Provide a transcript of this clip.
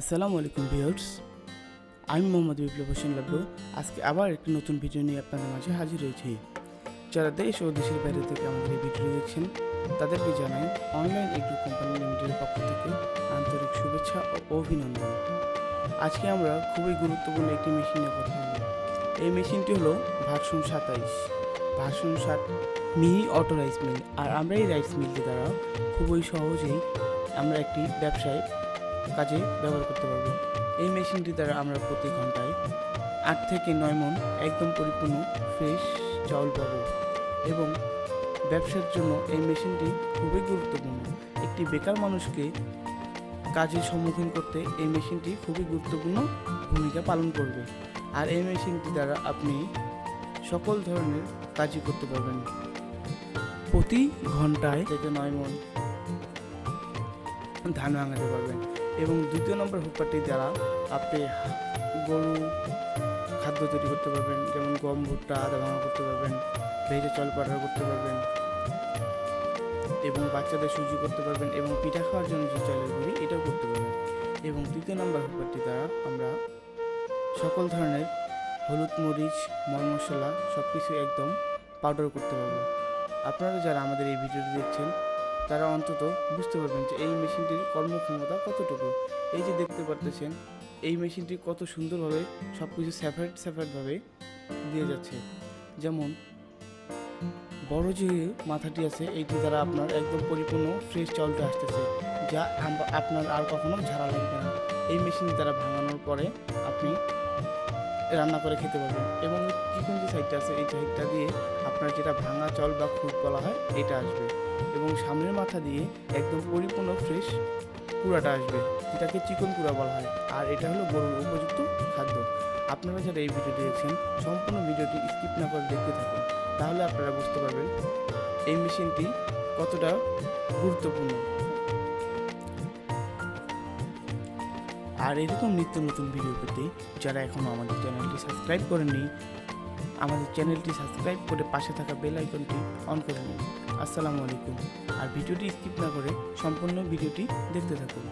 আসসালামু আলাইকুম ভিউয়ার্স আমি মোহাম্মদ বিপ্লব হোসেন লাবলু আজকে আবার একটি নতুন ভিডিও নিয়ে আপনাদের মাঝে হাজির হয়েছি যারা দেশ ও দেশের বাইরে থেকে আমাদের এই ভিডিও দেখছেন তাদেরকে জানাই অনলাইন এগ্রো কোম্পানি লিমিটেডের পক্ষ থেকে আন্তরিক শুভেচ্ছা ও অভিনন্দন। আজকে আমরা খুবই গুরুত্বপূর্ণ একটি মেশিন নিয়ে কথা বলব এই মেশিনটি হলো ভার্সন সাতাইশ। ভার্সন সাত মিনি অটো রাইস মিল আর আমরা এই রাইস মিলটি দ্বারা খুবই সহজেই আমরা একটি ব্যবসায় কাজে ব্যবহার করতে পারব। এই মেশিনটি দ্বারা আমরা প্রতি ঘন্টায় আট থেকে নয় মন একদম পরিপূর্ণ ফ্রেশ চাউল পাবো এবং ব্যবসার জন্য এই মেশিনটি খুবই গুরুত্বপূর্ণ। একটি বেকার মানুষকে কাজের সম্মুখীন করতে এই মেশিনটি খুবই গুরুত্বপূর্ণ ভূমিকা পালন করবে। আর এই মেশিনটি দ্বারা আপনি সকল ধরনের কাজই করতে পারবেন। প্রতি ঘন্টায় থেকে নয় মন। ধান ভাঙাতে পারবেন। এবং দ্বিতীয় নম্বর হুপারটি দ্বারা আপনি গরু খাদ্য তৈরি করতে পারবেন, যেমন গম, ভুট্টা, আদা ভাঙা করতে পারবেন, ভেজে চাল পাউডার করতে পারবেন এবং বাচ্চাদের সুজি করতে পারবেন এবং পিঠা খাওয়ার জন্য যে চালের গুঁড়ি, এটাও করতে পারবেন। এবং তৃতীয় নম্বর হুপারটি দ্বারা আমরা সকল ধরনের হলুদ মরিচ মল মশলা সব কিছু একদম পাউডার করতে পারব। আপনারা যারা আমাদের এই ভিডিওটি দেখছেন তারা অন্তত বুঝতে পারবেন যে এই মেশিনটির কর্মক্ষমতা কতটুকু। এই যে দেখতে পারতেছেন, এই মেশিনটি কত সুন্দরভাবে সব কিছু সেপারেট সেপারেটভাবে দিয়ে যাচ্ছে। যেমন, বড় যে মাথাটি আছে, এইটি দ্বারা আপনার একদম পরিপূর্ণ ফ্রেশ চাউলটা আসতেছে, যা আপনার আর কখনো ঝাড়া লাগবে না। এই মেশিন দ্বারা ভাঙানোর পরে আপনি রান্না করে খেতে পারবেন এবং চিকন যে সাইডটা আছে, এই সাইডটা দিয়ে আপনার যেটা ভাঙা চল বা খুদ বলা হয়, এটা আসবে। এবং সামনের মাথা দিয়ে একদম পরিপূর্ণ ফ্রেশ কুড়াটা আসবে, যেটাকে চিকন কুড়া বলা হয়। আর এটা হলো গরুর উপযুক্ত খাদ্য। আপনারা যারা এই ভিডিওটি দেখছেন, সম্পূর্ণ ভিডিওটি স্কিপ না করে দেখতে থাকুন। তাহলে আপনারা বুঝতে পারবেন এই মেশিনটি কতটা গুরুত্বপূর্ণ। আর এরকম নিত্য নতুন ভিডিও পেতে যারা এখনও আমাদের চ্যানেলটি সাবস্ক্রাইব করেনি আমাদের চ্যানেলটি সাবস্ক্রাইব করে পাশে থাকা বেল আইকনটি অন করে নিন। আসসালামু আলাইকুম। আর ভিডিওটি স্কিপ না করে সম্পূর্ণ ভিডিওটি দেখতে থাকুন।